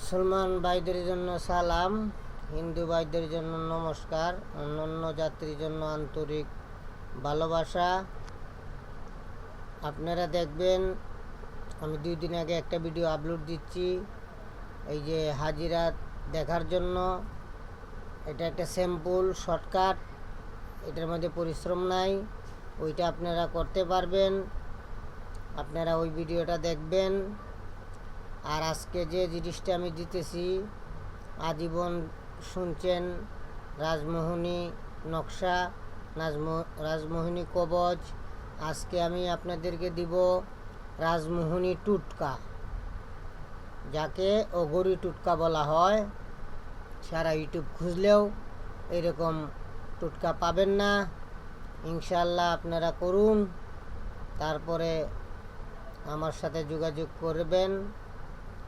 মুসলমান ভাইদের জন্য সালাম, হিন্দু ভাইদের জন্য নমস্কার, অন্যান্য যাত্রীর জন্য আন্তরিক ভালোবাসা। আপনারা দেখবেন, আমি দুই দিন আগে একটা ভিডিও আপলোড দিচ্ছি, এই যে হাজিরা দেখার জন্য। এটা একটা স্যাম্পল শর্টকাট এটার মধ্যে পরিশ্রম নাই, ওইটা আপনারা করতে পারবেন। আপনারা ওই ভিডিওটা দেখবেন। আর আজকে যে জিনিসটা আমি দিতেছি, আজীবন শুনছেন রাজমোহনী নকশা রাজমো- রাজমোহিনী কবচ আজকে আমি আপনাদেরকে দিব রাজমোহনী টুটকা। যাকে অগরি টুটকা বলা হয়, সারা ইউটিউব খুঁজলেও এরকম টুটকা পাবেন না। ইনশাল্লাহ আপনারা করুন, তারপরে আমার সাথে যোগাযোগ করবেন।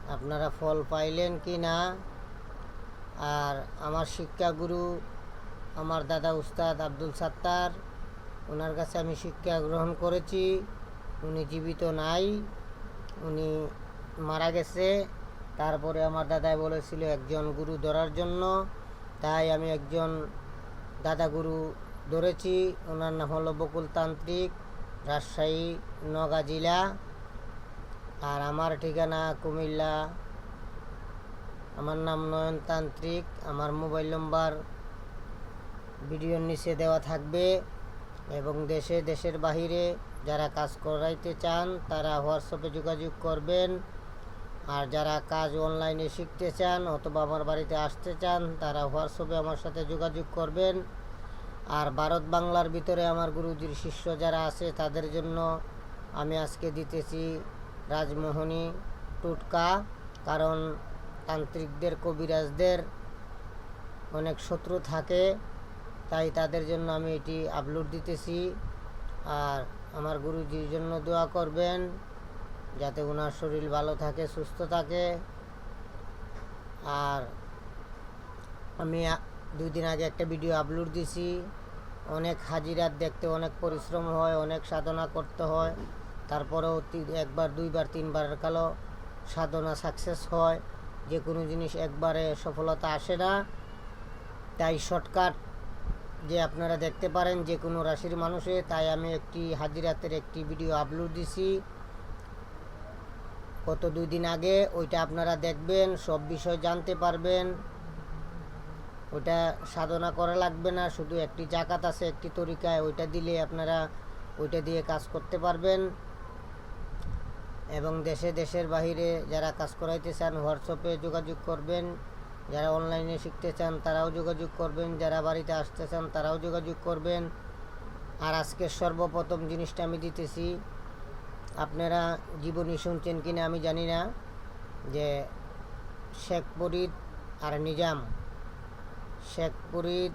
আপনারা ফল পাইলেন কি না? আর আমার শিক্ষাগুরু, আমার দাদা উস্তাদ আব্দুল সাত্তার, ওনার কাছে আমি শিক্ষা গ্রহণ করেছি। উনি জীবিত নাই, উনি মারা গেছে। তারপরে আমার দাদাই বলেছিল একজন গুরু ধরার জন্য। তাই আমি একজন দাদা গুরু ধরেছি। ওনার নাম হলো বকুল তান্ত্রিক রাজশাহী, নগা জেলা। আর আমার ঠিকানা কুমিল্লা। আমার নাম নয়ন তান্ত্রিক, আমার মোবাইল নম্বর ভিডিওর নিচে দেওয়া থাকবে এবং দেশে, দেশের বাহিরে যারা কাজ করাইতে চান, তারা হোয়াটসঅ্যাপে যোগাযোগ করবেন। আর যারা কাজ অনলাইনে শিখতে চান অথবা আমার বাড়িতে আসতে চান, তারা হোয়াটসঅ্যাপে আমার সাথে যোগাযোগ করবেন। আর ভারত বাংলার ভিতরে আমার গুরুজির শিষ্য যারা আছে, তাদের জন্য আমি আজকে দিতেছি রাজমোহনী, টুটকা, কারণ তান্ত্রিকদের, কবিরাজদের অনেক শত্রু থাকে, তাই তাদের জন্য আমি এটি আপলোড দিতেছি। আর আমার গুরুজির জন্য দোয়া করবেন, যাতে ওনার শরীর ভালো থাকে, সুস্থ থাকে। আর আমি দুই দিন আগে একটা ভিডিও আপলোড দিছি। অনেক হাজিরাত দেখতে, অনেক পরিশ্রম হয়, অনেক সাধনা করতে হয়। তারপরেও একবার, দুইবার, তিনবার কালো সাধনা সাকসেস হয়। যে কোনো জিনিস একবারে সফলতা আসে না। তাই শর্টকাট যে আপনারা দেখতে পারেন যে কোনো রাশির মানুষে, তাই আমি একটি হাজিরাতের একটি ভিডিও আপলোড দিছি। কত দুই দিন আগে ওইটা আপনারা দেখবেন, সব বিষয় জানতে পারবেন। ওইটা সাধনা করা লাগবে না, শুধু একটি জাকাত আছে, একটি তরিকায় ওইটা দিলে আপনারা ওইটা দিয়ে কাজ করতে পারবেন। এবং দেশে দেশের বাহিরে যারা কাজ করাইতে চান হোয়াটসঅ্যাপে যোগাযোগ করবেন। যারা অনলাইনে শিখতে চান, তারাও যোগাযোগ করবেন। যারা বাড়িতে আসতে চান, তারাও যোগাযোগ করবেন। আর আজকে সর্বপ্রথম জিনিসটা আমি দিতেছি, আপনারা জীবনী শুনছেন কিনা আমি জানি না, যে শেখ ফরিদ আর নিজাম। শেখ ফরিদ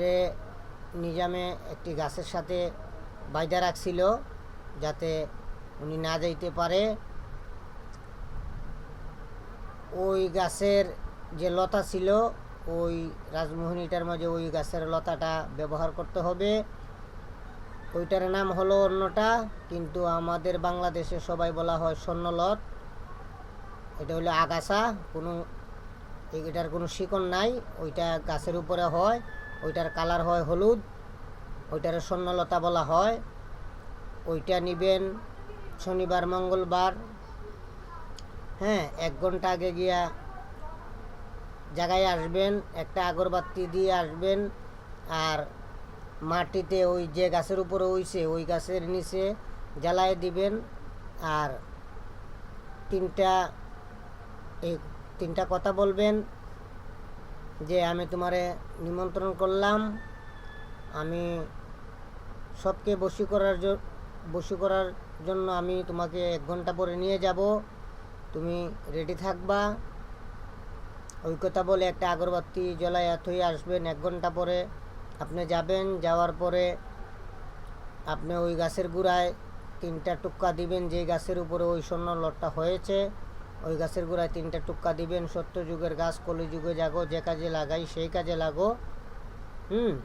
রে নিজামে একটি গাছের সাথে বাইদা রাখছিল, যাতে উনি না যাইতে পারে। ওই গাছের যে লতা ছিল, ওই রাজমোহিনীটার মাঝে ওই গাছের লতাটা ব্যবহার করতে হবে। ওইটার নাম হলো অন্যটা কিন্তু আমাদের বাংলাদেশে সবাই বলা হয় স্বর্ণলত। এটা হলো আগাছা, কোনো এটার কোনো শিকড় নাই, ওইটা গাছের উপরে হয়, ওইটার কালার হয় হলুদ, ওইটার স্বর্ণলতা বলা হয়। ওইটা নিবেন শনিবার, মঙ্গলবার হ্যাঁ এক ঘণ্টা আগে গিয়া জায়গায় আসবেন, একটা আগরবাতি দিয়ে আসবেন, আর মাটিতে ওই যে গাছের উপরে হইছে ওই গাছের নিচে জ্বালায় দিবেন, আর তিনটা, এই তিনটা কথা বলবেন যে আমি তোমারে নিমন্ত্রণ করলাম, আমি সবকে বসি করার বসি করার জন্য আমি তোমাকে এক ঘণ্টা পরে নিয়ে যাব। তুমি রেডি থাকবা। ওই কথা বলে একটা আগরবাতি জ্বলাই হয়ে আসবেন। এক ঘণ্টা পরে আপনি যাবেন। যাওয়ার পরে আপনি ওই গাছের গুড়ায় তিনটা টুক্কা দিবেন। যে গাছের উপরে ওই স্বর্ণ লটটা হয়েছে, ওই গাছের গোড়ায় তিনটা টুক্কা দিবেন। সত্য যুগের গাছ কলি যুগে যে কাজে লাগাই সেই কাজে লাগো। হুম?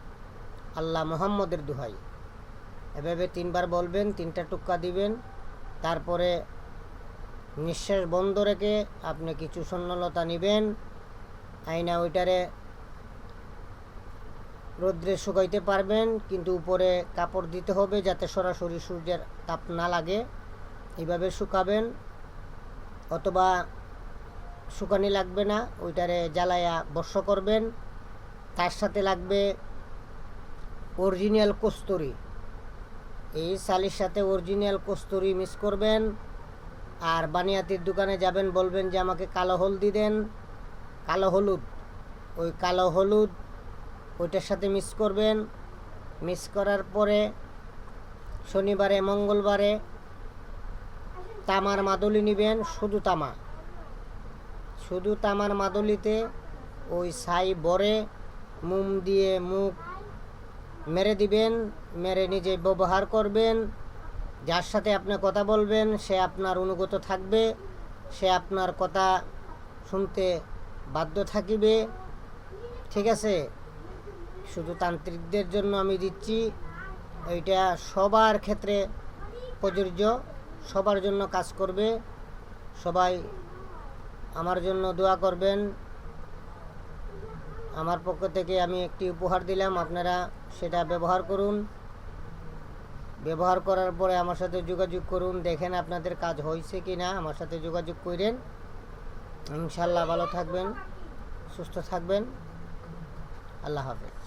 আল্লাহ মোহাম্মদের দুহাই। এভাবে তিনবার বলবেন, তিনটা টুক্কা দিবেন, তারপরে নিঃশ্বাস বন্ধ রেখে আপনি কিছু শূন্যলতা নেবেন আইনা ওইটারে রোদ্রে শুকাইতে পারবেন, কিন্তু উপরে কাপড় দিতে হবে যাতে সরাসরি সূর্যের তাপ না লাগে। এইভাবে শুকাবেন, অথবা শুকানি লাগবে না, ওইটারে জ্বালায়া বর্ষ করবেন। তার সাথে লাগবে অরিজিনাল কস্তুরি। এই শালির সাথে অরিজিনাল কস্তুরি মিক্স করবেন, আর বানিয়াতির দোকানে যাবেন, বলবেন যে আমাকে কালো হলদি দেন, কালো হলুদ। ওই কালো হলুদ, ওইটার সাথে মিক্স করবেন। মিক্স করার পরে শনিবারে, মঙ্গলবারে তামার মাদুলি নেবেন, শুধু তামা। শুধু তামার মাদুলিতে ওই ছাই বরে, মোম দিয়ে মুখ মেরে দিবেন, মেরে নিজে ব্যবহার করবেন, যার সাথে আপনি কথা বলবেন, সে আপনার অনুগত থাকবে, সে আপনার কথা শুনতে বাধ্য থাকিবে। ঠিক আছে? শুধু তান্ত্রিকদের জন্য আমি দিচ্ছি। এইটা সবার ক্ষেত্রে প্রযোজ্য, সবার জন্য কাজ করবে। সবাই আমার জন্য দোয়া করবেন। আমার পক্ষ থেকে আমি একটি উপহার দিলাম, আপনারা সেটা ব্যবহার করুন। ব্যবহার করার পরে আমার সাথে যোগাযোগ করুন, দেখেন আপনাদের কাজ হয়েছে কি না আমার সাথে যোগাযোগ করেন। ইনশাল্লাহ ভালো থাকবেন, সুস্থ থাকবেন। আল্লাহ হাফেজ।